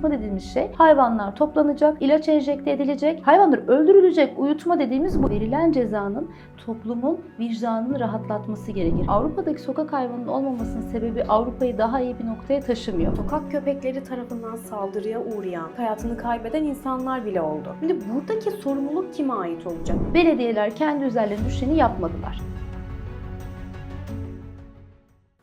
Uyutma dediğimiz şey hayvanlar toplanacak, ilaç enjekte edilecek, hayvanlar öldürülecek. Uyutma dediğimiz bu. Verilen cezanın toplumun vicdanını rahatlatması gerekir. Avrupa'daki sokak hayvanının olmamasının sebebi Avrupa'yı daha iyi bir noktaya taşımıyor. Sokak köpekleri tarafından saldırıya uğrayan, hayatını kaybeden insanlar bile oldu. Şimdi buradaki sorumluluk kime ait olacak? Belediyeler kendi üzerlerine düşeni yapmadılar.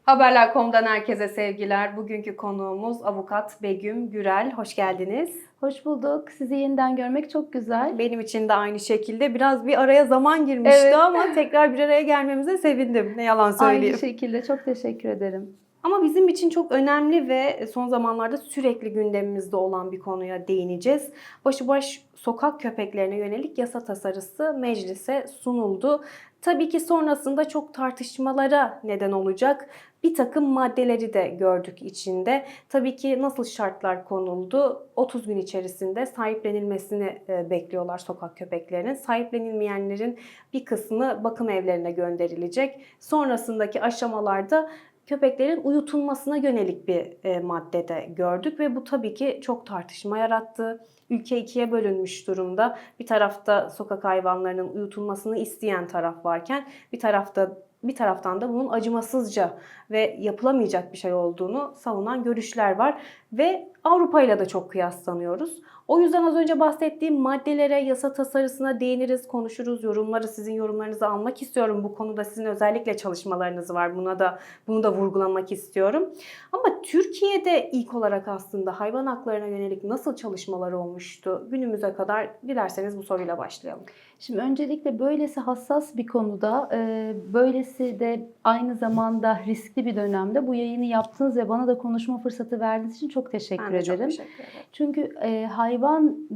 Haberler.com'dan herkese sevgiler. Bugünkü konuğumuz avukat Begüm Gürel. Hoş geldiniz. Hoş bulduk. Sizi yeniden görmek çok güzel. Benim için de aynı şekilde biraz bir araya zaman girmişti Evet. ama tekrar bir araya gelmemize sevindim. Ne yalan söyleyeyim. Aynı şekilde çok teşekkür ederim. Ama bizim için çok önemli ve son zamanlarda sürekli gündemimizde olan bir konuya değineceğiz. Başıbaş sokak köpeklerine yönelik yasa tasarısı meclise sunuldu. Tabii ki sonrasında çok tartışmalara neden olacak bir takım maddeleri de gördük içinde. Tabii ki nasıl şartlar konuldu? 30 gün içerisinde sahiplenilmesini e, bekliyorlar sokak köpeklerinin. Sahiplenilmeyenlerin bir kısmı bakım evlerine gönderilecek. Sonrasındaki aşamalarda köpeklerin uyutulmasına yönelik bir e, maddede gördük ve bu tabii ki çok tartışma yarattı. Ülke ikiye bölünmüş durumda. Bir tarafta sokak hayvanlarının uyutulmasını isteyen taraf varken bir tarafta bir taraftan da bunun acımasızca ve yapılamayacak bir şey olduğunu savunan görüşler var ve Avrupa ile de çok kıyaslanıyoruz. O yüzden az önce bahsettiğim maddelere, yasa tasarısına değiniriz, konuşuruz, yorumları, sizin yorumlarınızı almak istiyorum. Bu konuda sizin özellikle çalışmalarınız var. Buna da bunu da vurgulamak istiyorum. Ama Türkiye'de ilk olarak aslında hayvan haklarına yönelik nasıl çalışmalar olmuştu? Günümüze kadar dilerseniz bu soruyla başlayalım. Şimdi öncelikle böylesi hassas bir konuda, e, böylesi de aynı zamanda riskli bir dönemde bu yayını yaptığınız ve bana da konuşma fırsatı verdiğiniz için çok teşekkür Ben de çok ederim. teşekkür ederim. Çünkü e, hayvan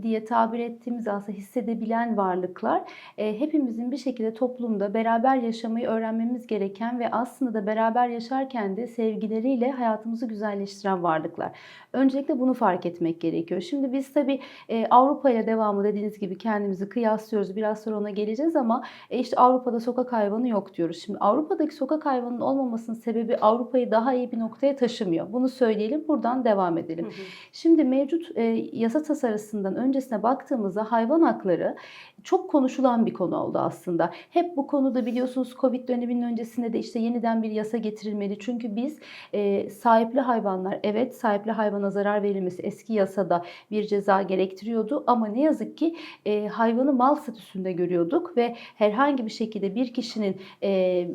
diye tabir ettiğimiz aslında hissedebilen varlıklar e, hepimizin bir şekilde toplumda beraber yaşamayı öğrenmemiz gereken ve aslında da beraber yaşarken de sevgileriyle hayatımızı güzelleştiren varlıklar. Öncelikle bunu fark etmek gerekiyor. Şimdi biz tabii e, Avrupa ile devamı dediğiniz gibi kendimizi kıyaslıyoruz. Biraz sonra ona geleceğiz ama e, işte Avrupa'da sokak hayvanı yok diyoruz. Şimdi Avrupa'daki sokak hayvanının olmamasının sebebi Avrupa'yı daha iyi bir noktaya taşımıyor. Bunu söyleyelim, buradan devam edelim. Hı hı. Şimdi mevcut e, yasa tasarısından öncesine baktığımızda hayvan hakları çok konuşulan bir konu oldu aslında. Hep bu konuda biliyorsunuz Covid döneminin öncesinde de işte yeniden bir yasa getirilmeli. Çünkü biz e, sahipli hayvanlar, evet sahipli hayvana zarar verilmesi eski yasada bir ceza gerektiriyordu. Ama ne yazık ki e, hayvanı mal statüsünde görüyorduk ve herhangi bir şekilde bir kişinin e,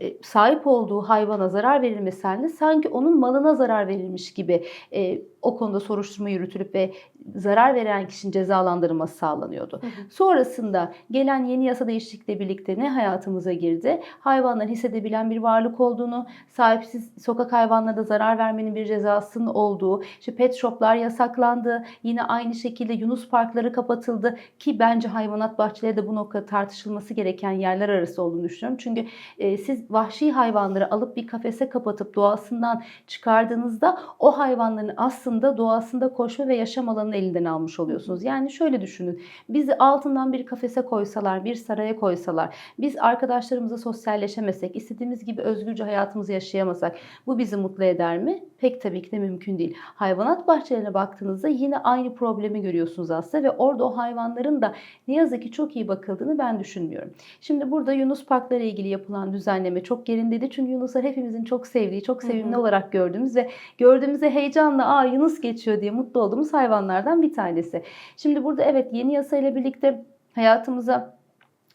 e, sahip olduğu hayvana zarar verilmesi halinde sanki onun malına zarar verilmiş gibi e, o konuda soruşturma yürütülüp ve zarar veren kişinin cezalandırılması sağlanıyordu. Hı hı. Sonrasında gelen yeni yasa değişiklikle birlikte ne hayatımıza girdi? Hayvanların hissedebilen bir varlık olduğunu, sahipsiz sokak hayvanlara da zarar vermenin bir cezasının olduğu, işte pet shoplar yasaklandı, yine aynı şekilde Yunus parkları kapatıldı ki bence hayvanat bahçeleri de bu noktada tartışılması gereken yerler arası olduğunu düşünüyorum. Çünkü e, siz vahşi hayvanları alıp bir kafese kapatıp doğasından çıkardığınızda o hayvanların aslında doğasında koşma ve yaşam alanını elinden almış oluyorsunuz. Yani şöyle düşünün. Bizi altından bir kafese koysalar, bir saraya koysalar, biz arkadaşlarımızla sosyalleşemesek, istediğimiz gibi özgürce hayatımızı yaşayamasak bu bizi mutlu eder mi? Pek tabii ki de mümkün değil. Hayvanat bahçelerine baktığınızda yine aynı problemi görüyorsunuz aslında ve orada o hayvanların da ne yazık ki çok iyi bakıldığını ben düşünmüyorum. Şimdi burada Yunus Parkları ile ilgili yapılan düzenleme çok yerindeydi. Çünkü Yunuslar hepimizin çok sevdiği, çok sevimli hı. olarak gördüğümüz ve gördüğümüzde heyecanla aa Yunus geçiyor diye mutlu olduğumuz hayvanlardan bir tanesi. Şimdi burada evet yeni yasayla birlikte hayatımıza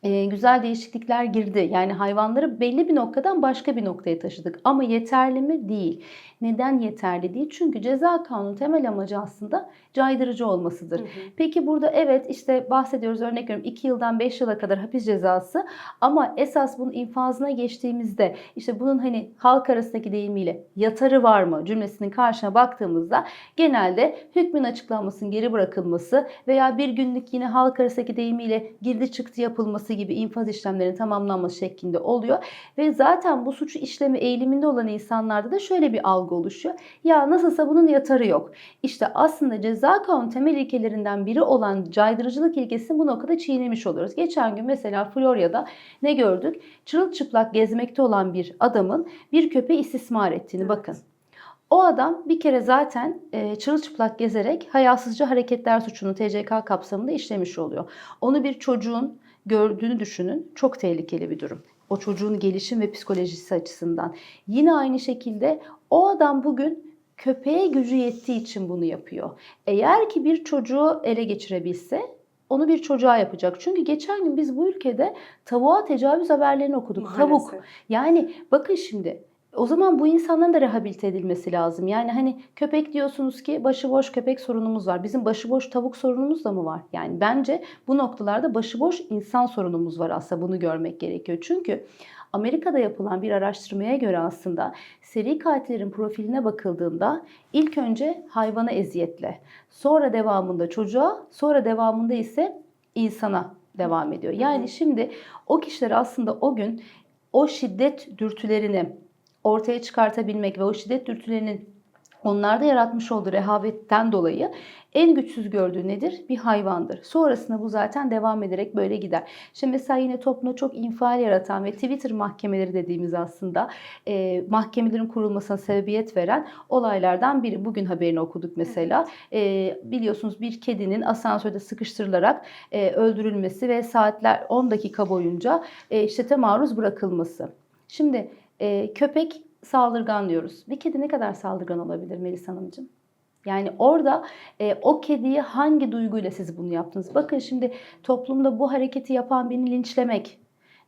e, güzel değişiklikler girdi. Yani hayvanları belli bir noktadan başka bir noktaya taşıdık. Ama yeterli mi? Değil. Neden yeterli değil? Çünkü ceza kanunu temel amacı aslında caydırıcı olmasıdır. Hı hı. Peki burada evet işte bahsediyoruz örnek veriyorum 2 yıldan 5 yıla kadar hapis cezası ama esas bunun infazına geçtiğimizde işte bunun hani halk arasındaki deyimiyle yatarı var mı cümlesinin karşına baktığımızda genelde hükmün açıklanmasının geri bırakılması veya bir günlük yine halk arasındaki deyimiyle girdi çıktı yapılması gibi infaz işlemlerinin tamamlanması şeklinde oluyor. Ve zaten bu suçu işleme eğiliminde olan insanlarda da şöyle bir algı oluşuyor. Ya nasılsa bunun yatarı yok. İşte aslında ceza kanunu temel ilkelerinden biri olan caydırıcılık ilkesini bu noktada çiğnemiş oluyoruz. Geçen gün mesela Florya'da ne gördük? Çırılçıplak gezmekte olan bir adamın bir köpeği istismar ettiğini bakın. O adam bir kere zaten e, çırılçıplak gezerek hayasızca hareketler suçunu TCK kapsamında işlemiş oluyor. Onu bir çocuğun gördüğünü düşünün. Çok tehlikeli bir durum. O çocuğun gelişim ve psikolojisi açısından. Yine aynı şekilde o adam bugün köpeğe gücü yettiği için bunu yapıyor. Eğer ki bir çocuğu ele geçirebilse onu bir çocuğa yapacak. Çünkü geçen gün biz bu ülkede tavuğa tecavüz haberlerini okuduk. Tavuk. Maalesef. Yani bakın şimdi o zaman bu insanların da rehabilite edilmesi lazım. Yani hani köpek diyorsunuz ki başıboş köpek sorunumuz var. Bizim başıboş tavuk sorunumuz da mı var? Yani bence bu noktalarda başıboş insan sorunumuz var aslında bunu görmek gerekiyor. Çünkü Amerika'da yapılan bir araştırmaya göre aslında seri katillerin profiline bakıldığında ilk önce hayvana eziyetle, sonra devamında çocuğa, sonra devamında ise insana devam ediyor. Yani şimdi o kişiler aslında o gün o şiddet dürtülerini ortaya çıkartabilmek ve o şiddet dürtülerinin onlarda yaratmış olduğu rehavetten dolayı en güçsüz gördüğü nedir? Bir hayvandır. Sonrasında bu zaten devam ederek böyle gider. Şimdi mesela yine toplumda çok infial yaratan ve Twitter mahkemeleri dediğimiz aslında e, mahkemelerin kurulmasına sebebiyet veren olaylardan biri. Bugün haberini okuduk mesela. E, biliyorsunuz bir kedinin asansörde sıkıştırılarak e, öldürülmesi ve saatler 10 dakika boyunca e, şiddete maruz bırakılması. Şimdi e, köpek saldırgan diyoruz. Bir kedi ne kadar saldırgan olabilir Melis Hanımcığım? Yani orada e, o kediye hangi duyguyla siz bunu yaptınız? Bakın şimdi toplumda bu hareketi yapan birini linçlemek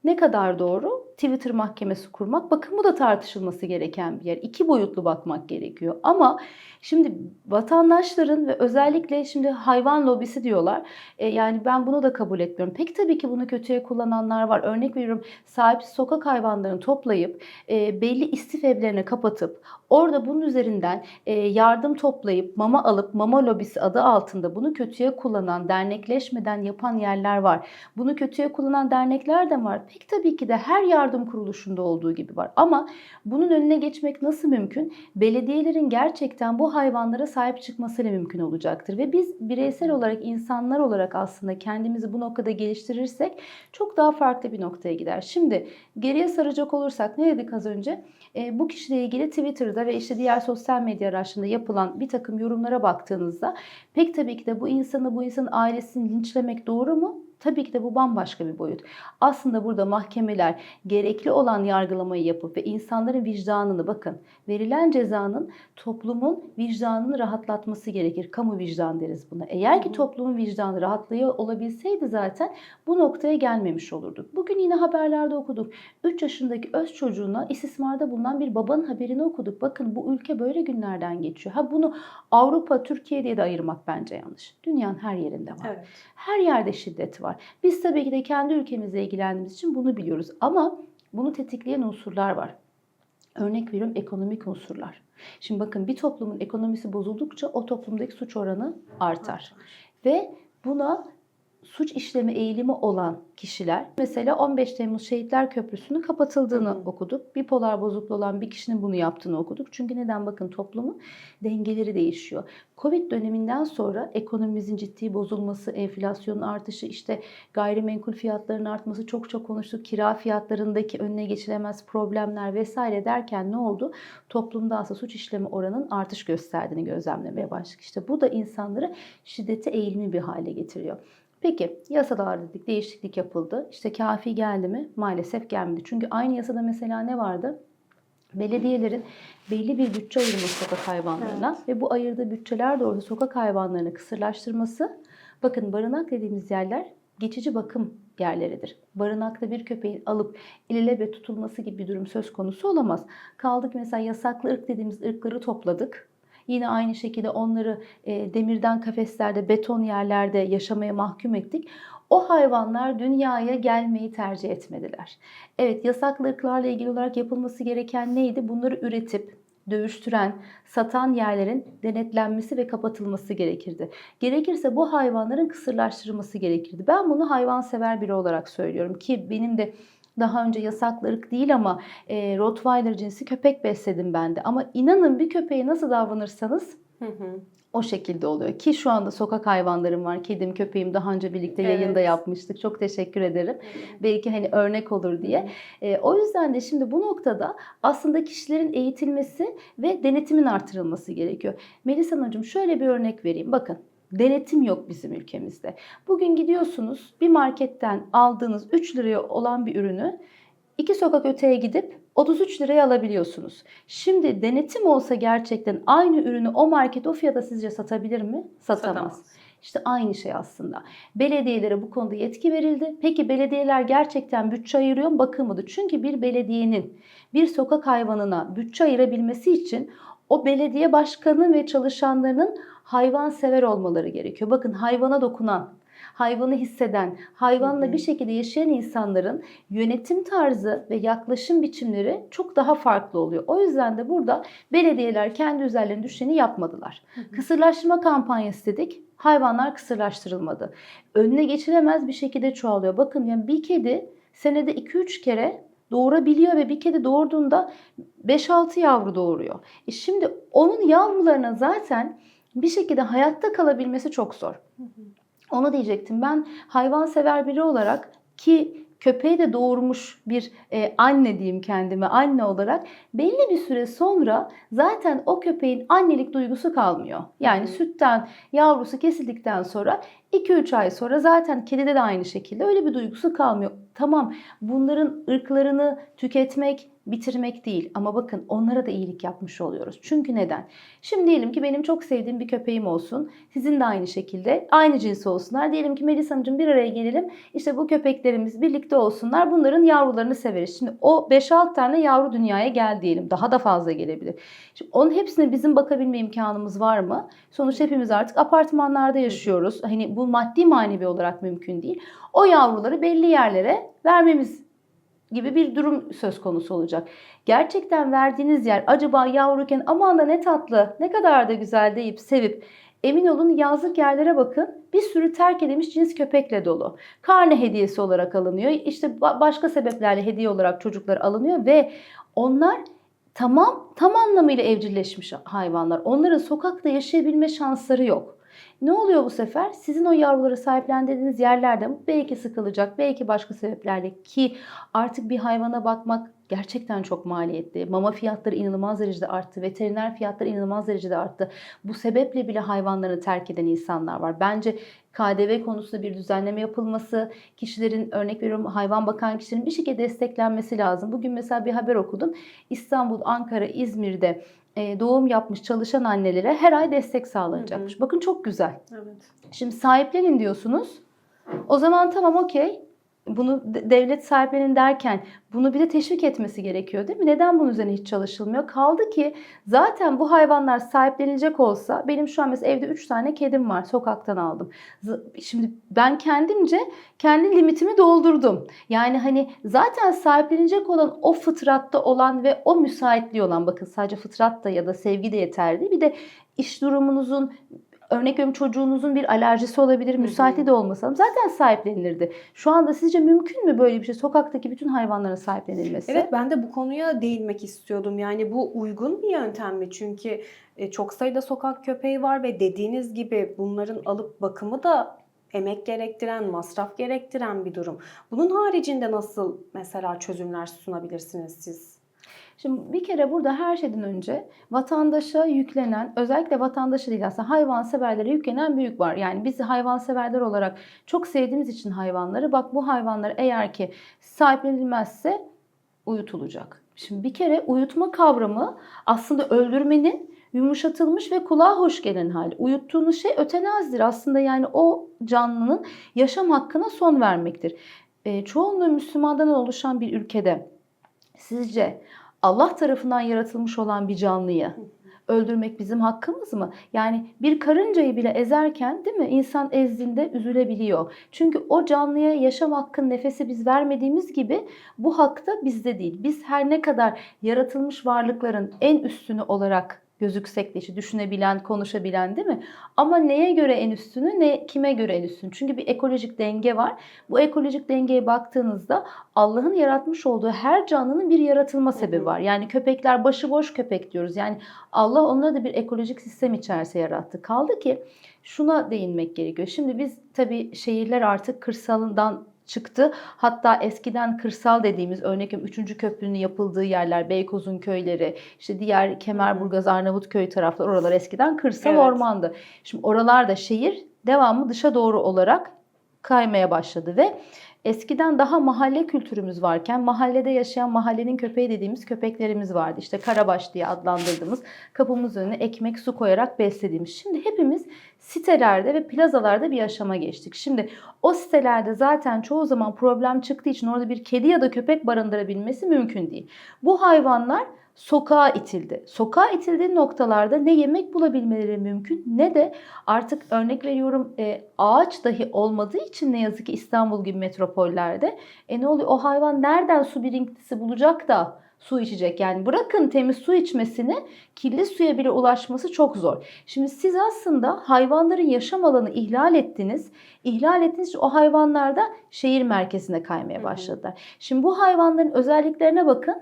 ne kadar doğru? Twitter mahkemesi kurmak. Bakın bu da tartışılması gereken bir yer. İki boyutlu bakmak gerekiyor. Ama şimdi vatandaşların ve özellikle şimdi hayvan lobisi diyorlar. E, yani ben bunu da kabul etmiyorum. Pek tabii ki bunu kötüye kullananlar var. Örnek veriyorum sahipsiz sokak hayvanlarını toplayıp e, belli istif evlerine kapatıp orada bunun üzerinden e, yardım toplayıp mama alıp mama lobisi adı altında bunu kötüye kullanan dernekleşmeden yapan yerler var. Bunu kötüye kullanan dernekler de var. Pek tabii ki de her yardım kuruluşunda olduğu gibi var. Ama bunun önüne geçmek nasıl mümkün? Belediyelerin gerçekten bu hayvanlara sahip çıkmasıyla mümkün olacaktır. Ve biz bireysel olarak, insanlar olarak aslında kendimizi bu noktada geliştirirsek çok daha farklı bir noktaya gider. Şimdi geriye saracak olursak ne dedik az önce? E, bu kişiyle ilgili Twitter'da ve işte diğer sosyal medya araçlarında yapılan bir takım yorumlara baktığınızda pek tabii ki de bu insanı, bu insanın ailesini linçlemek doğru mu? Tabii ki de bu bambaşka bir boyut. Aslında burada mahkemeler gerekli olan yargılamayı yapıp ve insanların vicdanını bakın verilen cezanın toplumun vicdanını rahatlatması gerekir. Kamu vicdan deriz buna. Eğer ki toplumun vicdanı rahatlıyor olabilseydi zaten bu noktaya gelmemiş olurduk. Bugün yine haberlerde okuduk. 3 yaşındaki öz çocuğuna istismarda bulunan bir babanın haberini okuduk. Bakın bu ülke böyle günlerden geçiyor. Ha bunu Avrupa, Türkiye diye de ayırmak bence yanlış. Dünyanın her yerinde var. Evet. Her yerde şiddet var. Biz tabii ki de kendi ülkemizle ilgilendiğimiz için bunu biliyoruz. Ama bunu tetikleyen unsurlar var. Örnek veriyorum ekonomik unsurlar. Şimdi bakın bir toplumun ekonomisi bozuldukça o toplumdaki suç oranı artar. Ve buna suç işleme eğilimi olan kişiler mesela 15 Temmuz Şehitler Köprüsü'nün kapatıldığını Hı okuduk. Bipolar bozukluğu olan bir kişinin bunu yaptığını okuduk. Çünkü neden bakın toplumun dengeleri değişiyor. Covid döneminden sonra ekonomimizin ciddi bozulması, enflasyonun artışı, işte gayrimenkul fiyatlarının artması çok çok konuştuk. Kira fiyatlarındaki önüne geçilemez problemler vesaire derken ne oldu? Toplumda aslında suç işleme oranının artış gösterdiğini gözlemlemeye başladık. İşte bu da insanları şiddete eğilimi bir hale getiriyor. Peki yasalar dedik değişiklik yapıldı. İşte kafi geldi mi? Maalesef gelmedi. Çünkü aynı yasada mesela ne vardı? Belediyelerin belli bir bütçe ayırması sokak hayvanlarına ve bu ayırdığı bütçeler doğru sokak hayvanlarını kısırlaştırması. Bakın barınak dediğimiz yerler geçici bakım yerleridir. Barınakta bir köpeğin alıp ilelebe tutulması gibi bir durum söz konusu olamaz. Kaldık mesela yasaklı ırk dediğimiz ırkları topladık. Yine aynı şekilde onları e, demirden kafeslerde, beton yerlerde yaşamaya mahkum ettik. O hayvanlar dünyaya gelmeyi tercih etmediler. Evet yasaklı ırklarla ilgili olarak yapılması gereken neydi? Bunları üretip dövüştüren, satan yerlerin denetlenmesi ve kapatılması gerekirdi. Gerekirse bu hayvanların kısırlaştırılması gerekirdi. Ben bunu hayvansever biri olarak söylüyorum ki benim de daha önce yasaklı ırk değil ama e, Rottweiler cinsi köpek besledim ben de. Ama inanın bir köpeğe nasıl davranırsanız Hı hı. O şekilde oluyor ki şu anda sokak hayvanlarım var. Kedim, köpeğim daha önce birlikte Evet. yayında yapmıştık. Çok teşekkür ederim. Belki hani örnek olur diye. E, o yüzden de şimdi bu noktada aslında kişilerin eğitilmesi ve denetimin artırılması gerekiyor. Melisa Hanımcığım şöyle bir örnek vereyim. Bakın denetim yok bizim ülkemizde. Bugün gidiyorsunuz bir marketten aldığınız 3 liraya olan bir ürünü iki sokak öteye gidip 33 liraya alabiliyorsunuz. Şimdi denetim olsa gerçekten aynı ürünü o market o fiyata sizce satabilir mi? Satamaz. İşte aynı şey aslında. Belediyelere bu konuda yetki verildi. Peki belediyeler gerçekten bütçe ayırıyor mu? Bakılmadı. Çünkü bir belediyenin bir sokak hayvanına bütçe ayırabilmesi için o belediye başkanı ve çalışanlarının hayvansever olmaları gerekiyor. Bakın hayvana dokunan, hayvanı hisseden, hayvanla bir şekilde yaşayan insanların yönetim tarzı ve yaklaşım biçimleri çok daha farklı oluyor. O yüzden de burada belediyeler kendi üzerlerine düşeni yapmadılar. Kısırlaştırma kampanyası dedik. Hayvanlar kısırlaştırılmadı. Önüne geçilemez bir şekilde çoğalıyor. Bakın yani bir kedi senede 2-3 kere doğurabiliyor ve bir kedi doğurduğunda 5-6 yavru doğuruyor. E şimdi onun yavrularına zaten bir şekilde hayatta kalabilmesi çok zor. Onu diyecektim. Ben hayvansever biri olarak ki köpeği de doğurmuş bir e, anne diyeyim kendime anne olarak belli bir süre sonra zaten o köpeğin annelik duygusu kalmıyor. Yani hı. sütten yavrusu kesildikten sonra 2-3 ay sonra zaten kedide de aynı şekilde öyle bir duygusu kalmıyor. Tamam bunların ırklarını tüketmek, bitirmek değil ama bakın onlara da iyilik yapmış oluyoruz. Çünkü neden? Şimdi diyelim ki benim çok sevdiğim bir köpeğim olsun. Sizin de aynı şekilde aynı cinsi olsunlar. Diyelim ki Melisa Hanımcığım bir araya gelelim. İşte bu köpeklerimiz birlikte olsunlar. Bunların yavrularını severiz. Şimdi o 5-6 tane yavru dünyaya gel diyelim. Daha da fazla gelebilir. Şimdi onun hepsine bizim bakabilme imkanımız var mı? Sonuçta hepimiz artık apartmanlarda yaşıyoruz. Hani bu maddi manevi olarak mümkün değil. O yavruları belli yerlere vermemiz gibi bir durum söz konusu olacak. Gerçekten verdiğiniz yer acaba yavruken aman da ne tatlı, ne kadar da güzel deyip sevip emin olun yazlık yerlere bakın bir sürü terk edilmiş cins köpekle dolu. Karne hediyesi olarak alınıyor. İşte ba- başka sebeplerle hediye olarak çocuklar alınıyor ve onlar tamam tam anlamıyla evcilleşmiş hayvanlar. Onların sokakta yaşayabilme şansları yok. Ne oluyor bu sefer? Sizin o yavruları sahiplendirdiğiniz yerlerde belki sıkılacak, belki başka sebeplerle ki artık bir hayvana bakmak gerçekten çok maliyetli. Mama fiyatları inanılmaz derecede arttı. Veteriner fiyatları inanılmaz derecede arttı. Bu sebeple bile hayvanlarını terk eden insanlar var. Bence KDV konusunda bir düzenleme yapılması, kişilerin örnek veriyorum hayvan bakan kişilerin bir şekilde desteklenmesi lazım. Bugün mesela bir haber okudum. İstanbul, Ankara, İzmir'de e, doğum yapmış çalışan annelere her ay destek sağlanacakmış. Bakın çok güzel. Evet. Şimdi sahiplenin diyorsunuz. O zaman tamam okey. Bunu de- devlet sahiplenin derken bunu bir de teşvik etmesi gerekiyor değil mi? Neden bunun üzerine hiç çalışılmıyor? Kaldı ki zaten bu hayvanlar sahiplenilecek olsa benim şu an mesela evde 3 tane kedim var. Sokaktan aldım. Şimdi ben kendimce kendi limitimi doldurdum. Yani hani zaten sahiplenecek olan o fıtratta olan ve o müsaitliği olan bakın sadece fıtrat da ya da sevgi de yeterli. Bir de iş durumunuzun Örnek veriyorum çocuğunuzun bir alerjisi olabilir, müsaitliği de olmasa zaten sahiplenilirdi. Şu anda sizce mümkün mü böyle bir şey? Sokaktaki bütün hayvanların sahiplenilmesi? Evet ben de bu konuya değinmek istiyordum. Yani bu uygun bir yöntem mi? Çünkü e, çok sayıda sokak köpeği var ve dediğiniz gibi bunların alıp bakımı da emek gerektiren, masraf gerektiren bir durum. Bunun haricinde nasıl mesela çözümler sunabilirsiniz siz? Şimdi bir kere burada her şeyden önce vatandaşa yüklenen, özellikle vatandaşa değil aslında hayvanseverlere yüklenen bir yük var. Yani biz hayvanseverler olarak çok sevdiğimiz için hayvanları, bak bu hayvanlar eğer ki sahiplenilmezse uyutulacak. Şimdi bir kere uyutma kavramı aslında öldürmenin yumuşatılmış ve kulağa hoş gelen hali. Uyuttuğunuz şey ötenazdir. Aslında yani o canlının yaşam hakkına son vermektir. E, çoğunluğu Müslümandan oluşan bir ülkede sizce Allah tarafından yaratılmış olan bir canlıyı öldürmek bizim hakkımız mı? Yani bir karıncayı bile ezerken değil mi insan ezdiğinde üzülebiliyor. Çünkü o canlıya yaşam hakkın nefesi biz vermediğimiz gibi bu hak bizde değil. Biz her ne kadar yaratılmış varlıkların en üstünü olarak gözüksek de işte düşünebilen, konuşabilen değil mi? Ama neye göre en üstünü, ne kime göre en üstünü? Çünkü bir ekolojik denge var. Bu ekolojik dengeye baktığınızda Allah'ın yaratmış olduğu her canlının bir yaratılma sebebi var. Yani köpekler başıboş köpek diyoruz. Yani Allah onları da bir ekolojik sistem içerisinde yarattı. Kaldı ki şuna değinmek gerekiyor. Şimdi biz tabii şehirler artık kırsalından çıktı. Hatta eskiden kırsal dediğimiz örnek 3. köprünün yapıldığı yerler, Beykoz'un köyleri, işte diğer Kemerburgaz, Arnavutköy tarafları oralar eskiden kırsal Evet. ormandı. Şimdi oralarda şehir devamlı dışa doğru olarak kaymaya başladı ve eskiden daha mahalle kültürümüz varken mahallede yaşayan mahallenin köpeği dediğimiz köpeklerimiz vardı. İşte karabaş diye adlandırdığımız kapımız önüne ekmek su koyarak beslediğimiz. Şimdi hepimiz sitelerde ve plazalarda bir yaşama geçtik. Şimdi o sitelerde zaten çoğu zaman problem çıktığı için orada bir kedi ya da köpek barındırabilmesi mümkün değil. Bu hayvanlar sokağa itildi. Sokağa itildiği noktalarda ne yemek bulabilmeleri mümkün ne de artık örnek veriyorum e, ağaç dahi olmadığı için ne yazık ki İstanbul gibi metropollerde e ne oluyor o hayvan nereden su birikintisi bulacak da su içecek yani bırakın temiz su içmesini kirli suya bile ulaşması çok zor. Şimdi siz aslında hayvanların yaşam alanı ihlal ettiniz. İhlal ettiğiniz için o hayvanlar da şehir merkezine kaymaya başladılar. Şimdi bu hayvanların özelliklerine bakın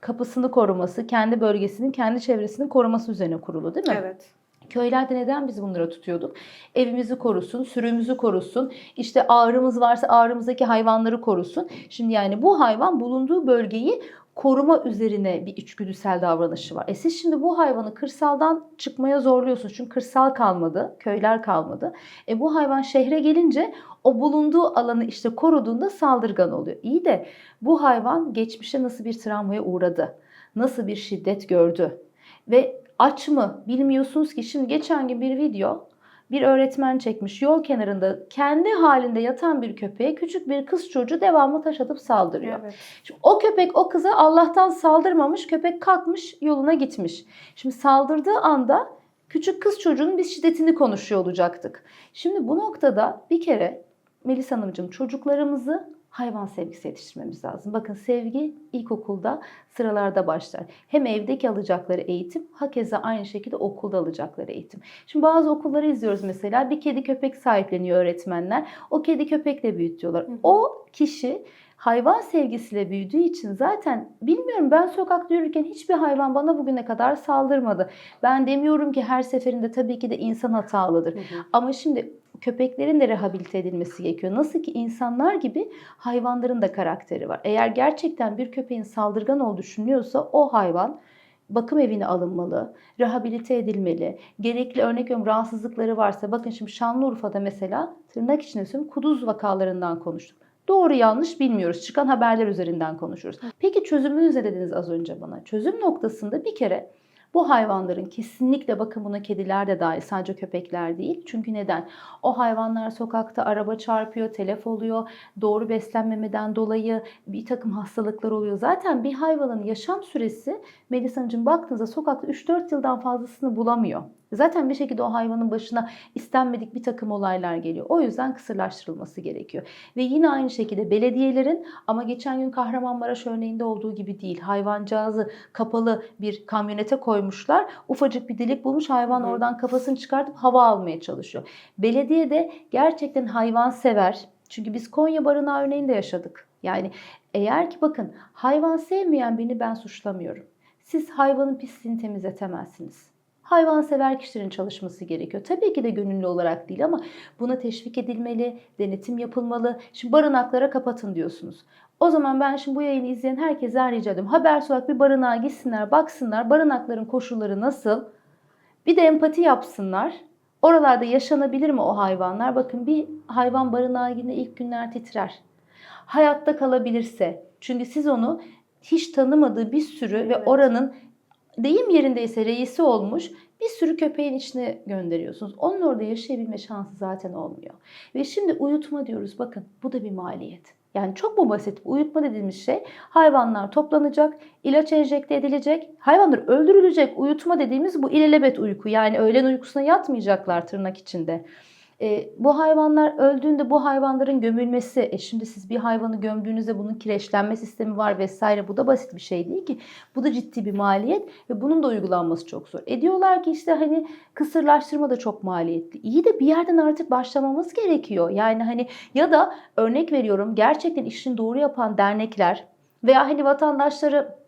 kapısını koruması, kendi bölgesinin, kendi çevresinin koruması üzerine kurulu değil mi? Evet. Köylerde neden biz bunları tutuyorduk? Evimizi korusun, sürümüzü korusun, işte ağrımız varsa ağrımızdaki hayvanları korusun. Şimdi yani bu hayvan bulunduğu bölgeyi koruma üzerine bir içgüdüsel davranışı var. E siz şimdi bu hayvanı kırsaldan çıkmaya zorluyorsunuz. Çünkü kırsal kalmadı, köyler kalmadı. E bu hayvan şehre gelince o bulunduğu alanı işte koruduğunda saldırgan oluyor. İyi de bu hayvan geçmişte nasıl bir travmaya uğradı? Nasıl bir şiddet gördü? Ve aç mı bilmiyorsunuz ki. Şimdi geçen gün bir video bir öğretmen çekmiş. Yol kenarında kendi halinde yatan bir köpeğe küçük bir kız çocuğu devamlı taş atıp saldırıyor. Evet. Şimdi o köpek o kıza Allah'tan saldırmamış. Köpek kalkmış yoluna gitmiş. Şimdi saldırdığı anda küçük kız çocuğunun biz şiddetini konuşuyor olacaktık. Şimdi bu noktada bir kere Melis Hanımcığım çocuklarımızı hayvan sevgisi yetiştirmemiz lazım. Bakın sevgi ilkokulda sıralarda başlar. Hem evdeki alacakları eğitim, hakeza aynı şekilde okulda alacakları eğitim. Şimdi bazı okulları izliyoruz mesela bir kedi köpek sahipleniyor öğretmenler. O kedi köpekle büyütüyorlar. O kişi hayvan sevgisiyle büyüdüğü için zaten bilmiyorum ben sokakta yürürken hiçbir hayvan bana bugüne kadar saldırmadı. Ben demiyorum ki her seferinde tabii ki de insan hatalıdır. Hı hı. Ama şimdi köpeklerin de rehabilite edilmesi gerekiyor. Nasıl ki insanlar gibi hayvanların da karakteri var. Eğer gerçekten bir köpeğin saldırgan olduğu düşünülüyorsa o hayvan bakım evine alınmalı, rehabilite edilmeli. Gerekli örnek veriyorum rahatsızlıkları varsa bakın şimdi Şanlıurfa'da mesela tırnak içinde söylüyorum kuduz vakalarından konuştuk. Doğru yanlış bilmiyoruz. Çıkan haberler üzerinden konuşuyoruz. Peki çözümünüz ne dediniz az önce bana? Çözüm noktasında bir kere bu hayvanların kesinlikle bakın buna kediler de dahil sadece köpekler değil. Çünkü neden? O hayvanlar sokakta araba çarpıyor, telef oluyor, doğru beslenmemeden dolayı bir takım hastalıklar oluyor. Zaten bir hayvanın yaşam süresi Melis Hanımcığım baktığınızda sokakta 3-4 yıldan fazlasını bulamıyor. Zaten bir şekilde o hayvanın başına istenmedik bir takım olaylar geliyor. O yüzden kısırlaştırılması gerekiyor. Ve yine aynı şekilde belediyelerin ama geçen gün Kahramanmaraş örneğinde olduğu gibi değil. Hayvancağızı kapalı bir kamyonete koymuşlar. Ufacık bir delik bulmuş hayvan oradan kafasını çıkartıp hava almaya çalışıyor. Belediye de gerçekten hayvan sever. Çünkü biz Konya barınağı örneğinde yaşadık. Yani eğer ki bakın hayvan sevmeyen birini ben suçlamıyorum. Siz hayvanın pisliğini temizletemezsiniz. Hayvansever kişilerin çalışması gerekiyor. Tabii ki de gönüllü olarak değil ama buna teşvik edilmeli, denetim yapılmalı. Şimdi barınaklara kapatın diyorsunuz. O zaman ben şimdi bu yayını izleyen herkese rica ediyorum. Habersiz olarak bir barınağa gitsinler, baksınlar barınakların koşulları nasıl? Bir de empati yapsınlar. Oralarda yaşanabilir mi o hayvanlar? Bakın bir hayvan barınağa girdiğinde ilk günler titrer. Hayatta kalabilirse. Çünkü siz onu hiç tanımadığı bir sürü ve Evet. oranın deyim yerindeyse reisi olmuş bir sürü köpeğin içine gönderiyorsunuz. Onun orada yaşayabilme şansı zaten olmuyor. Ve şimdi uyutma diyoruz. Bakın bu da bir maliyet. Yani çok mu basit? Uyutma dediğimiz şey hayvanlar toplanacak, ilaç enjekte edilecek, hayvanlar öldürülecek. Uyutma dediğimiz bu ilelebet uyku. Yani öğlen uykusuna yatmayacaklar tırnak içinde. E, bu hayvanlar öldüğünde bu hayvanların gömülmesi, e şimdi siz bir hayvanı gömdüğünüzde bunun kireçlenme sistemi var vesaire bu da basit bir şey değil ki. Bu da ciddi bir maliyet ve bunun da uygulanması çok zor. E diyorlar ki işte hani kısırlaştırma da çok maliyetli. İyi de bir yerden artık başlamamız gerekiyor. Yani hani ya da örnek veriyorum gerçekten işini doğru yapan dernekler veya hani vatandaşları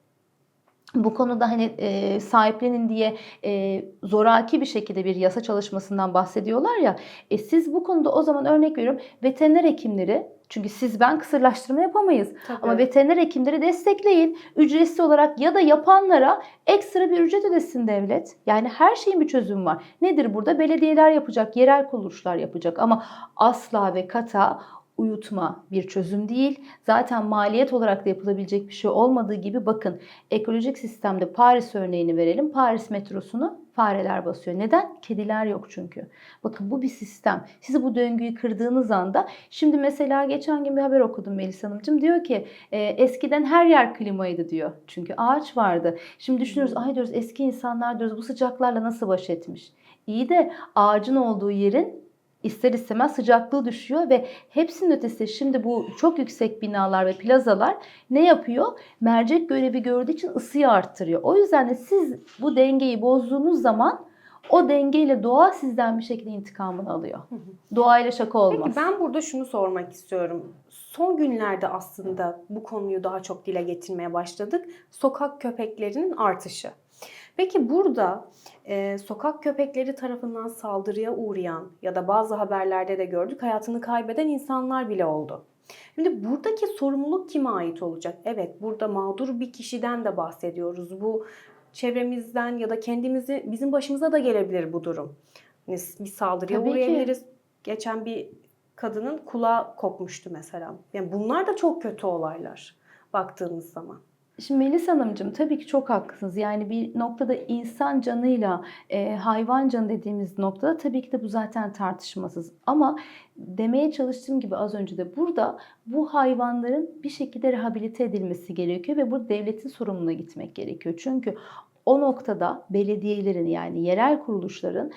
bu konuda hani e, sahiplenin diye e, zoraki bir şekilde bir yasa çalışmasından bahsediyorlar ya. E, siz bu konuda o zaman örnek veriyorum veteriner hekimleri çünkü siz ben kısırlaştırma yapamayız. Tabii. Ama veteriner hekimleri destekleyin. Ücretsiz olarak ya da yapanlara ekstra bir ücret ödesin devlet. Yani her şeyin bir çözümü var. Nedir burada? Belediyeler yapacak, yerel kuruluşlar yapacak ama asla ve kata uyutma bir çözüm değil. Zaten maliyet olarak da yapılabilecek bir şey olmadığı gibi bakın ekolojik sistemde Paris örneğini verelim. Paris metrosunu fareler basıyor. Neden? Kediler yok çünkü. Bakın bu bir sistem. Siz bu döngüyü kırdığınız anda şimdi mesela geçen gün bir haber okudum Melis Hanımcığım. Diyor ki e, eskiden her yer klimaydı diyor. Çünkü ağaç vardı. Şimdi düşünüyoruz ay diyoruz eski insanlar diyoruz bu sıcaklarla nasıl baş etmiş. İyi de ağacın olduğu yerin ister istemez sıcaklığı düşüyor ve hepsinin ötesi şimdi bu çok yüksek binalar ve plazalar ne yapıyor? Mercek görevi gördüğü için ısıyı arttırıyor. O yüzden de siz bu dengeyi bozduğunuz zaman o dengeyle doğa sizden bir şekilde intikamını alıyor. Doğayla şaka olmaz. Peki ben burada şunu sormak istiyorum. Son günlerde aslında bu konuyu daha çok dile getirmeye başladık. Sokak köpeklerinin artışı. Peki burada e, sokak köpekleri tarafından saldırıya uğrayan ya da bazı haberlerde de gördük hayatını kaybeden insanlar bile oldu. Şimdi buradaki sorumluluk kime ait olacak? Evet burada mağdur bir kişiden de bahsediyoruz. Bu çevremizden ya da kendimizi bizim başımıza da gelebilir bu durum. Yani bir saldırıya Tabii ki. uğrayabiliriz. Geçen bir kadının kulağı kopmuştu mesela. Yani bunlar da çok kötü olaylar baktığınız zaman. Şimdi Melis Hanımcığım tabii ki çok haklısınız. Yani bir noktada insan canıyla e, hayvan canı dediğimiz noktada tabii ki de bu zaten tartışmasız. Ama demeye çalıştığım gibi az önce de burada bu hayvanların bir şekilde rehabilite edilmesi gerekiyor ve bu devletin sorumluluğuna gitmek gerekiyor. Çünkü o noktada belediyelerin yani yerel kuruluşların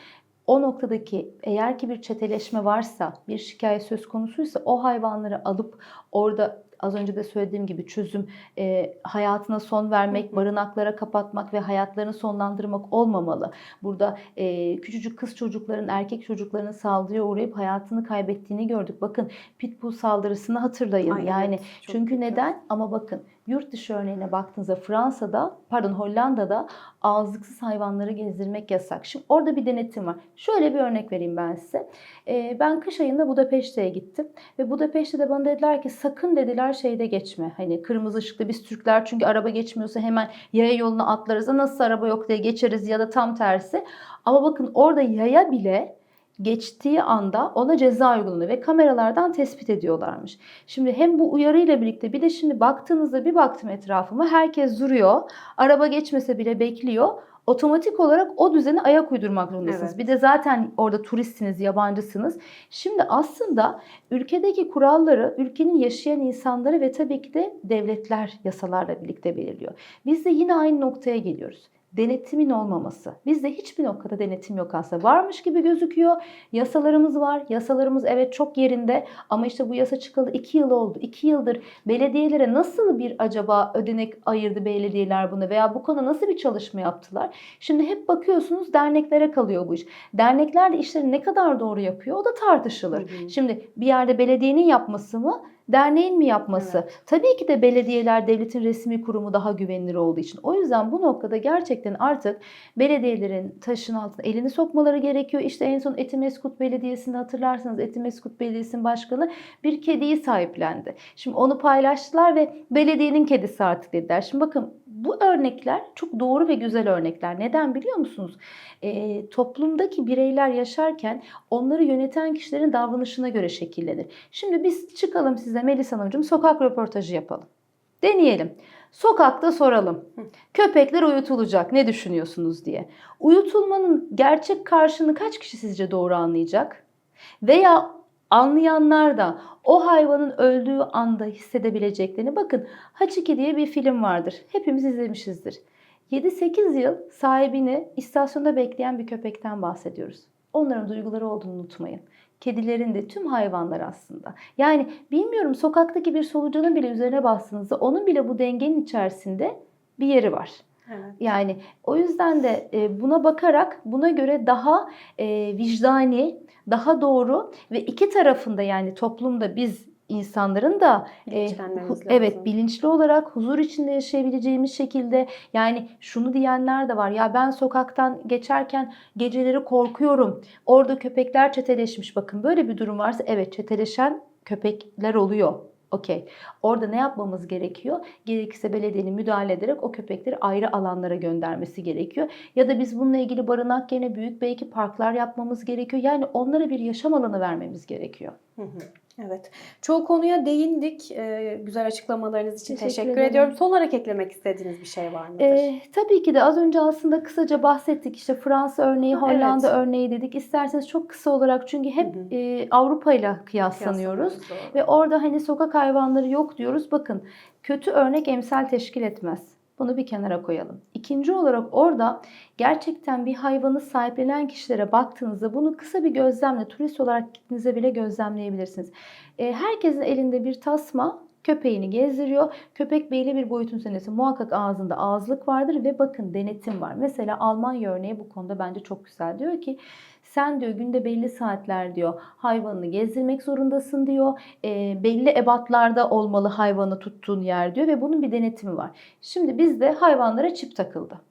o noktadaki eğer ki bir çeteleşme varsa, bir şikayet söz konusuysa o hayvanları alıp orada az önce de söylediğim gibi çözüm e, hayatına son vermek, barınaklara kapatmak ve hayatlarını sonlandırmak olmamalı. Burada e, küçücük kız çocukların, erkek çocukların saldırıya uğrayıp hayatını kaybettiğini gördük. Bakın pitbull saldırısını hatırlayın. Ay, yani evet, çünkü kötü. neden? Ama bakın yurt dışı örneğine baktığınızda Fransa'da, pardon Hollanda'da ağızlıksız hayvanları gezdirmek yasak. Şimdi orada bir denetim var. Şöyle bir örnek vereyim ben size. Ee, ben kış ayında Budapeşte'ye gittim ve Budapeşte'de de bana dediler ki sakın dediler şeyde geçme. Hani kırmızı ışıkta biz Türkler çünkü araba geçmiyorsa hemen yaya yoluna atlarız. Nasıl araba yok diye geçeriz ya da tam tersi. Ama bakın orada yaya bile geçtiği anda ona ceza uygulanıyor ve kameralardan tespit ediyorlarmış. Şimdi hem bu uyarıyla birlikte bir de şimdi baktığınızda bir baktım etrafıma herkes duruyor. Araba geçmese bile bekliyor. Otomatik olarak o düzene ayak uydurmak zorundasınız. Evet. Bir de zaten orada turistsiniz, yabancısınız. Şimdi aslında ülkedeki kuralları ülkenin yaşayan insanları ve tabii ki de devletler yasalarla birlikte belirliyor. Biz de yine aynı noktaya geliyoruz denetimin olmaması. Bizde hiçbir noktada denetim yok aslında. Varmış gibi gözüküyor. Yasalarımız var. Yasalarımız evet çok yerinde ama işte bu yasa çıkalı 2 yıl oldu. 2 yıldır belediyelere nasıl bir acaba ödenek ayırdı belediyeler bunu veya bu konuda nasıl bir çalışma yaptılar? Şimdi hep bakıyorsunuz derneklere kalıyor bu iş. Dernekler de işleri ne kadar doğru yapıyor o da tartışılır. Hı hı. Şimdi bir yerde belediyenin yapması mı derneğin mi yapması? Tabii ki de belediyeler devletin resmi kurumu daha güvenilir olduğu için. O yüzden bu noktada gerçekten artık belediyelerin taşın altına elini sokmaları gerekiyor. İşte en son Etimeskut Belediyesi'nde hatırlarsanız Etimeskut Belediyesi'nin başkanı bir kediyi sahiplendi. Şimdi onu paylaştılar ve belediyenin kedisi artık dediler. Şimdi bakın bu örnekler çok doğru ve güzel örnekler. Neden biliyor musunuz? Ee, toplumdaki bireyler yaşarken onları yöneten kişilerin davranışına göre şekillenir. Şimdi biz çıkalım size Melis Hanımcığım sokak röportajı yapalım. Deneyelim. Sokakta soralım. Köpekler uyutulacak. Ne düşünüyorsunuz diye. Uyutulmanın gerçek karşını kaç kişi sizce doğru anlayacak? Veya anlayanlar da o hayvanın öldüğü anda hissedebileceklerini bakın Hachiki diye bir film vardır. Hepimiz izlemişizdir. 7-8 yıl sahibini istasyonda bekleyen bir köpekten bahsediyoruz. Onların duyguları olduğunu unutmayın. Kedilerin de tüm hayvanlar aslında. Yani bilmiyorum sokaktaki bir solucanın bile üzerine bastığınızda onun bile bu dengenin içerisinde bir yeri var. Evet. Yani o yüzden de e, buna bakarak buna göre daha e, vicdani, daha doğru ve iki tarafında yani toplumda biz insanların da e, hu- evet bilinçli olarak huzur içinde yaşayabileceğimiz şekilde yani şunu diyenler de var ya ben sokaktan geçerken geceleri korkuyorum orada köpekler çeteleşmiş. Bakın böyle bir durum varsa evet çeteleşen köpekler oluyor okey orada ne yapmamız gerekiyor gerekirse belediyenin müdahale ederek o köpekleri ayrı alanlara göndermesi gerekiyor ya da biz bununla ilgili barınak yerine büyük belki parklar yapmamız gerekiyor yani onlara bir yaşam alanı vermemiz gerekiyor. Hı hı. Evet. Çoğu konuya değindik. Ee, güzel açıklamalarınız için Teşekkür teşekkür, ederim. ediyorum. Son olarak eklemek istediğiniz bir şey var mıdır? Ee, tabii ki de az önce aslında kısaca bahsettik. İşte Fransa örneği, Hollanda evet. örneği dedik. İsterseniz çok kısa olarak çünkü hep Hı hı. e, Avrupa ile kıyaslanıyoruz. Ve orada hani sokak hayvanları yok diyoruz. Bakın kötü örnek emsal teşkil etmez. Bunu bir kenara koyalım. İkinci olarak orada gerçekten bir hayvanı sahiplenen kişilere baktığınızda bunu kısa bir gözlemle, turist olarak gittiğinizde bile gözlemleyebilirsiniz. E, herkesin elinde bir tasma köpeğini gezdiriyor. Köpek belli bir boyutun senesi muhakkak ağzında ağızlık vardır ve bakın denetim var. Mesela Almanya örneği bu konuda bence çok güzel. Diyor ki sen diyor günde belli saatler diyor hayvanını gezdirmek zorundasın diyor. E, belli ebatlarda olmalı hayvanı tuttuğun yer diyor ve bunun bir denetimi var. Şimdi bizde hayvanlara çip takıldı.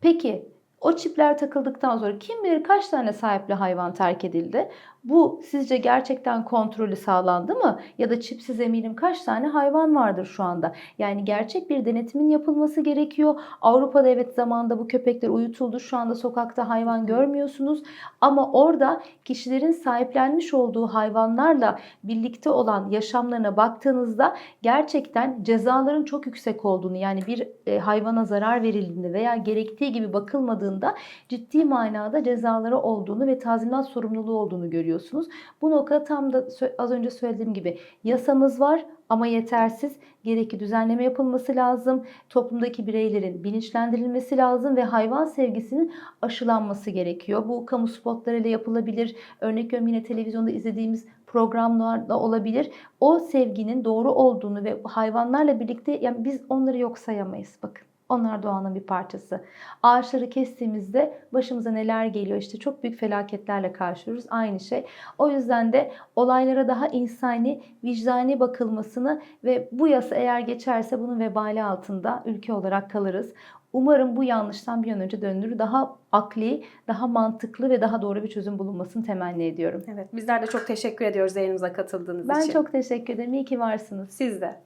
Peki o çipler takıldıktan sonra kim bilir kaç tane sahipli hayvan terk edildi? Bu sizce gerçekten kontrolü sağlandı mı? Ya da çipsiz eminim kaç tane hayvan vardır şu anda? Yani gerçek bir denetimin yapılması gerekiyor. Avrupa'da evet zamanda bu köpekler uyutuldu. Şu anda sokakta hayvan görmüyorsunuz. Ama orada kişilerin sahiplenmiş olduğu hayvanlarla birlikte olan yaşamlarına baktığınızda gerçekten cezaların çok yüksek olduğunu yani bir e, hayvana zarar verildiğinde veya gerektiği gibi bakılmadığında ciddi manada cezaları olduğunu ve tazminat sorumluluğu olduğunu görüyorsunuz. Bu noktada tam da az önce söylediğim gibi yasamız var ama yetersiz. Gerekli düzenleme yapılması lazım. Toplumdaki bireylerin bilinçlendirilmesi lazım ve hayvan sevgisinin aşılanması gerekiyor. Bu kamu spotlarıyla yapılabilir. Örnek veriyorum yine televizyonda izlediğimiz programlarda olabilir. O sevginin doğru olduğunu ve hayvanlarla birlikte yani biz onları yok sayamayız. Bakın onlar doğanın bir parçası. Ağaçları kestiğimizde başımıza neler geliyor işte çok büyük felaketlerle karşılıyoruz. Aynı şey. O yüzden de olaylara daha insani, vicdani bakılmasını ve bu yasa eğer geçerse bunun vebali altında ülke olarak kalırız. Umarım bu yanlıştan bir an önce döndürür. Daha akli, daha mantıklı ve daha doğru bir çözüm bulunmasını temenni ediyorum. Evet. Bizler de çok teşekkür ediyoruz yayınımıza katıldığınız Ben için. çok teşekkür ederim. İyi ki varsınız. Siz de.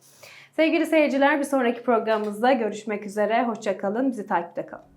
Sevgili seyirciler bir sonraki programımızda görüşmek üzere. Hoşçakalın. Bizi takipte kalın.